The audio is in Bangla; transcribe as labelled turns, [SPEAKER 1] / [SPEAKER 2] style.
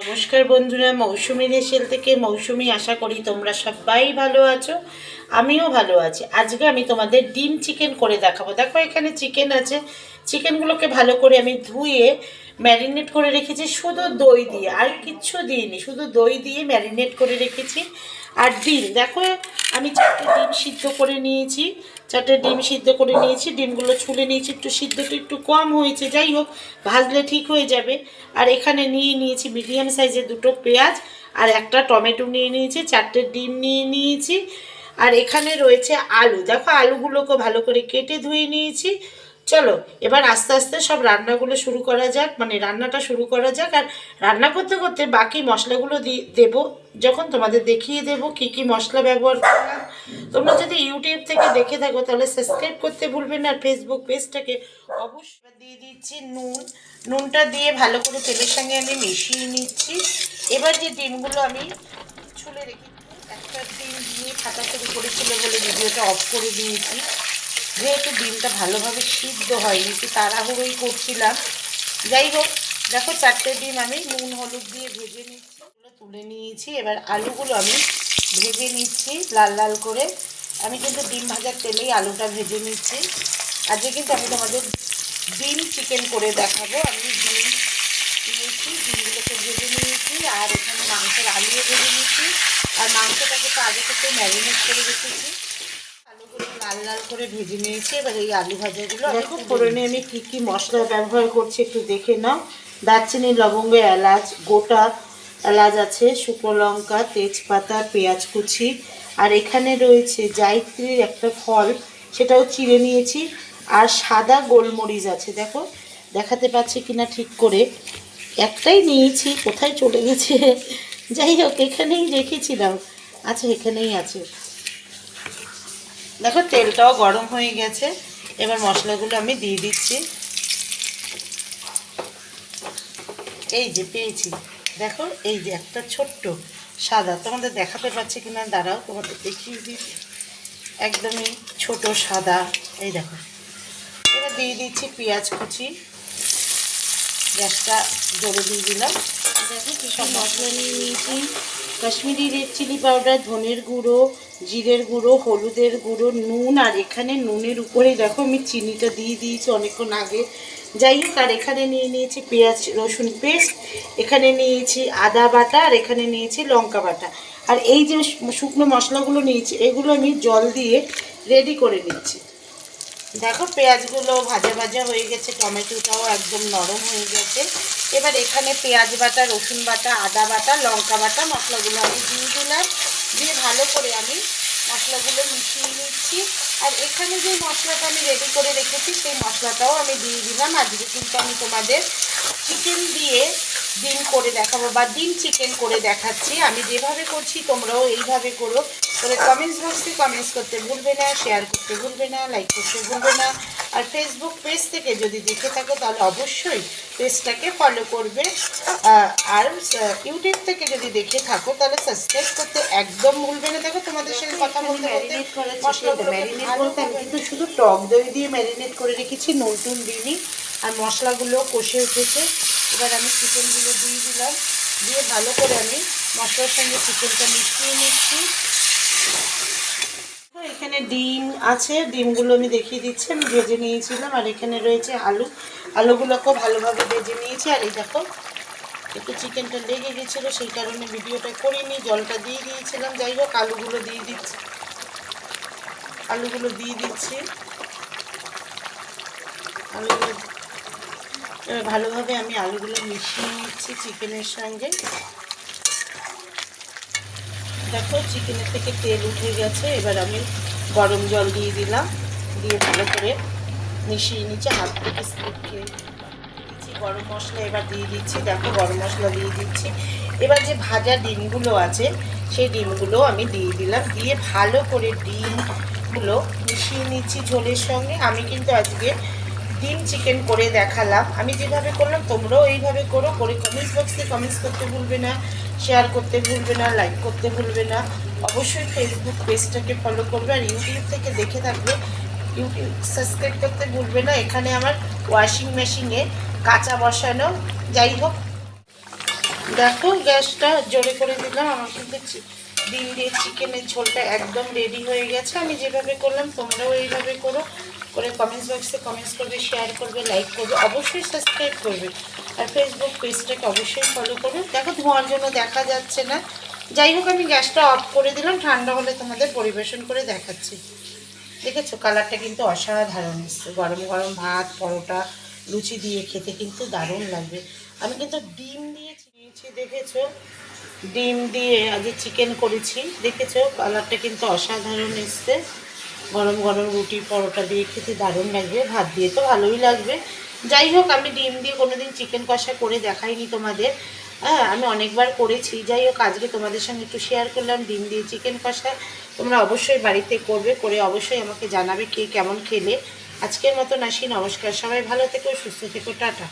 [SPEAKER 1] নমস্কার বন্ধুরা, মৌসুমি রেশেল থেকে মৌসুমি আশা করি তোমরা সবাই ভালো আছো, আমিও ভালো আছি। আজকে আমি তোমাদের ডিম চিকেন করে দেখাবো। দেখো, এখানে চিকেন আছে। চিকেনগুলোকে ভালো করে আমি ধুয়ে ম্যারিনেট করে রেখেছি, শুধু দই দিয়ে, আর কিচ্ছু দিইনি, শুধু দই দিয়ে ম্যারিনেট করে রেখেছি। আর ডিম, দেখো, আমি চারটে ডিম সিদ্ধ করে নিয়েছি, চারটে ডিম সিদ্ধ করে নিয়েছি, ডিমগুলো ছুলে নিয়েছি, একটু সিদ্ধটা একটু কম হয়েছে, যাই হোক, ভাজলে ঠিক হয়ে যাবে। আর এখানে নিয়ে নিয়েছি মিডিয়াম সাইজের দুটো পেঁয়াজ, আর একটা টমেটো নিয়ে নিয়েছি, চারটে ডিম নিয়ে নিয়েছি। আর এখানে রয়েছে আলু, দেখো, আলুগুলোকে ভালো করে কেটে ধুয়ে নিয়েছি। চলো, এবার আস্তে আস্তে সব রান্নাগুলো শুরু করা যাক মানে রান্নাটা শুরু করা যাক, আর রান্না করতে করতে বাকি মশলাগুলো দেবো। যখন তোমাদের দেখিয়ে দেবো কি কি মশলা ব্যবহার করলাম। তোমরা যদি ইউটিউব থেকে দেখে থাকো, তাহলে সাবস্ক্রাইব করতে ভুলবে না, আর ফেসবুক পেজটাকে অবশ্যই দিয়ে দিচ্ছি নুন। নুনটা দিয়ে ভালো করে তেলের সঙ্গে আমি মিশিয়ে নিচ্ছি। এবার যে ডিমগুলো আমি ছুলে রেখেছি, একটা ডিম দিয়ে ফাটা শুরু করেছিল বলে ভিডিওটা অফ করে দিয়েছি। যেহেতু ডিমটা ভালোভাবে সিদ্ধ হয়নি, একটু তাড়াহুড়োই করছিলাম। যাই হোক, দেখো চারটে ডিম আমি নুন, হলুদ দিয়ে ভেজে নিচ্ছি। তুলে নিয়েছি, এবার আলুগুলো আমি ভেজে নিচ্ছি লাল লাল করে। আমি কিন্তু ডিম ভাজার তেলেই আলুটা ভেজে নিচ্ছি। আজকে কিন্তু আমি তোমাদের ডিম চিকেন করে দেখাবো। আমি ডিম নিয়েছি, ডিমগুলোকে ভেজে নিয়েছি, আর এখানে মাংসের আলুও ভেজে নিয়েছি। আর মাংসটাকে তো আগে থেকে ম্যারিনেট করে রেখেছি। লাল লাল করে ভেজে নিয়েছি। এবার এই আলু ভাজাগুলো দেখো ফোড়নে আমি কী কী মশলা ব্যবহার করছি একটু দেখে নাও। দারচিনি লবঙ্গ এলাচ গোটা এলাচ আছে শুকনো লঙ্কা তেজপাতা পেঁয়াজ কুচি। আর এখানে রয়েছে জায়ত্রীর একটা ফল সেটাও চিড়ে নিয়েছি। আর সাদা গোলমরিচ আছে দেখো দেখাতে পাচ্ছি কিনা ঠিক করে। একটাই নিয়েছি কোথায় চলে গেছে? যাই হোক এখানেই রেখেছিলাম। আচ্ছা এখানেই আছে। দেখো তেলটাও গরম হয়ে গেছে। এবার মশলাগুলো আমি দিয়ে দিচ্ছি। এই যে পেয়েছি। দেখো এই যে একটা ছোট্ট সাদা। তোমাদের দেখাতে পাচ্ছি কিনা? দাঁড়াও তোমাদের দেখিয়ে দিই একদমই ছোট সাদা। এই দেখো। এবার দিয়ে দিচ্ছি পেঁয়াজ কুচি। গ্যাসটা জোরে দিয়ে দিলাম। দেখো কি সব মশলা নিয়ে নিয়েছি। কাশ্মীরি রেড চিলি পাউডার, ধনের গুঁড়ো, জিরের গুঁড়ো, হলুদের গুঁড়ো, নুন, আর এখানে নুনের উপরেই দেখো আমি চিনিটা দিয়ে দিয়েছি অনেকক্ষণ আগে। যাই হোক, আর এখানে নিয়ে নিয়েছি পেঁয়াজ, রসুন পেস্ট, এখানে নিয়েছি আদা বাটা, আর এখানে নিয়েছি লঙ্কা বাটা। আর এই যে শুকনো মশলাগুলো নিয়েছি, এগুলো আমি জল দিয়ে রেডি করে নিচ্ছি। দেখো, পেঁয়াজগুলো ভাজা ভাজা হয়ে গেছে, টমেটোটাও একদম নরম হয়ে গেছে। এবার এখানে পেঁয়াজ বাটা, রসুন বাটা, আদা বাটা, লঙ্কা বাটা, মশলাগুলো আমি দিয়ে দিলাম। দিয়ে ভালো করে আমি মশলাগুলো মিশিয়ে নিচ্ছি। আর এখানে যে মশলাটা আমি রেডি করে রেখেছি, সেই মশলাটাও আমি দিয়ে দিলাম। আজকে কিন্তু আমি তোমাদের চিকেন দিয়ে ডিম করে দেখাবো বা ডিম চিকেন করে দেখাচ্ছি। আমি যেভাবে করছি, তোমরাও এইভাবে করো। করে কমেন্টস বক্সে কমেন্টস করতে ভুলবে না শেয়ার করতে ভুলবে না লাইক করতে ভুলবে না। আর ফেসবুক পেজ থেকে যদি দেখে থাকো, তাহলে অবশ্যই পেজটাকে ফলো করবে। আর ইউটিউব থেকে যদি দেখে থাকো, তাহলে সাবস্ক্রাইব করতে একদম ভুলবে না। দেখো তোমাদের সাথে কথা ম্যারিনেট আমি কিন্তু শুধু টক দই দিয়ে ম্যারিনেট করে রেখেছি নুন টুন দিইনি আর মশলাগুলো কষে উঠেছে। এবার আমি চিকেনগুলো দিয়ে দিলাম। দিয়ে ভালো করে আমি মশলার সঙ্গে চিকেনটা মিশিয়ে নিচ্ছি। এখানে ডিম আছে ডিমগুলো আমি দেখিয়ে দিচ্ছি আমি ভেজে নিয়েছিলাম। আর এখানে রয়েছে আলু। আলুগুলোকেও ভালোভাবে ভেজে নিয়েছি। আর এই দেখো একটু চিকেনটা লেগে গেছিল, সেই কারণে ভিডিওটা করিনি, জলটা দিয়ে দিয়েছিলাম। যাই হোক, আলুগুলো দিয়ে দিচ্ছি। আলুগুলো দিয়ে দিচ্ছি। আলুগুলো এবার ভালোভাবে আমি আলুগুলো মিশিয়ে নিচ্ছি চিকেনের সঙ্গে। দেখো, চিকেনের থেকে তেল উঠে গেছে। এবার আমি গরম জল দিয়ে দিলাম। দিয়ে ভালো করে মিশিয়ে নিচ্ছি, হাত থেকে স্লিপ খেয়ে। গরম মশলা এবার দিয়ে দিচ্ছি। দেখো গরম মশলা দিয়ে দিচ্ছি। এবার যে ভাজা ডিমগুলো আছে, সেই ডিমগুলো আমি দিয়ে দিলাম। দিয়ে ভালো করে ডিমগুলো মিশিয়ে নিচ্ছি ঝোলের সঙ্গে। আমি কিন্তু আজকে ডিম চিকেন করে দেখালাম। আমি যেভাবে করলাম, তোমরাও এইভাবে করো। করে কমেন্টস বক্সে কমেন্টস করতে ভুলবে না শেয়ার করতে ভুলবে না লাইক করতে ভুলবে না। অবশ্যই ফেসবুক পেজটাকে ফলো করবে। আর ইউটিউব থেকে দেখে থাকবে। ইউটিউব সাবস্ক্রাইব করতে ভুলবে না। এখানে আমার ওয়াশিং মেশিনে কাঁচা বসানো, যাই হোক। দেখো, গ্যাসটা জোরে করে দিলাম। আমার কিন্তু ডিম দিয়ে চিকেনের ঝোলটা একদম রেডি হয়ে গেছে। আমি যেভাবে করলাম, তোমরাও এইভাবে করো। করে কমেন্টস বক্সে কমেন্টস করবে শেয়ার করবে লাইক করবে, অবশ্যই সাবস্ক্রাইব করবে। আর ফেসবুক পেজটাকে অবশ্যই ফলো করবে দেখো, ধোঁয়ার জন্য দেখা যাচ্ছে না। যাই হোক, আমি গ্যাসটা অফ করে দিলাম। ঠান্ডা হলে তোমাদের পরিবেশন করে দেখাচ্ছি। দেখেছ কালারটা কিন্তু অসাধারণ গরম গরম ভাত, পরোটা লুচি দিয়ে খেতে কিন্তু দারুণ লাগবে। আমি কিন্তু ডিম দিয়ে নিয়েছি দেখেছ? ডিম দিয়ে আজ চিকেন করেছি, দেখেছ? কালারটা কিন্তু অসাধারণ এসছে। গরম গরম রুটি পরোটা দিয়ে খেতে দারুণ লাগবে, ভাত দিয়ে তো ভালোই লাগবে। যাই হোক, আমি ডিম দিয়ে কোনোদিন চিকেন কষা করে দেখাইনি তোমাদের। হ্যাঁ আমি অনেকবার করেছি। যাই হোক, আজকে তোমাদের সঙ্গে একটু শেয়ার করলাম ডিম দিয়ে চিকেন কষা। তোমরা অবশ্যই বাড়িতে করবে, করে অবশ্যই আমাকে জানাবে কে কেমন খেলে। আজকের মতো নাসি নমস্কার সবাই ভালো থেকো সুস্থ থেকো টাটা।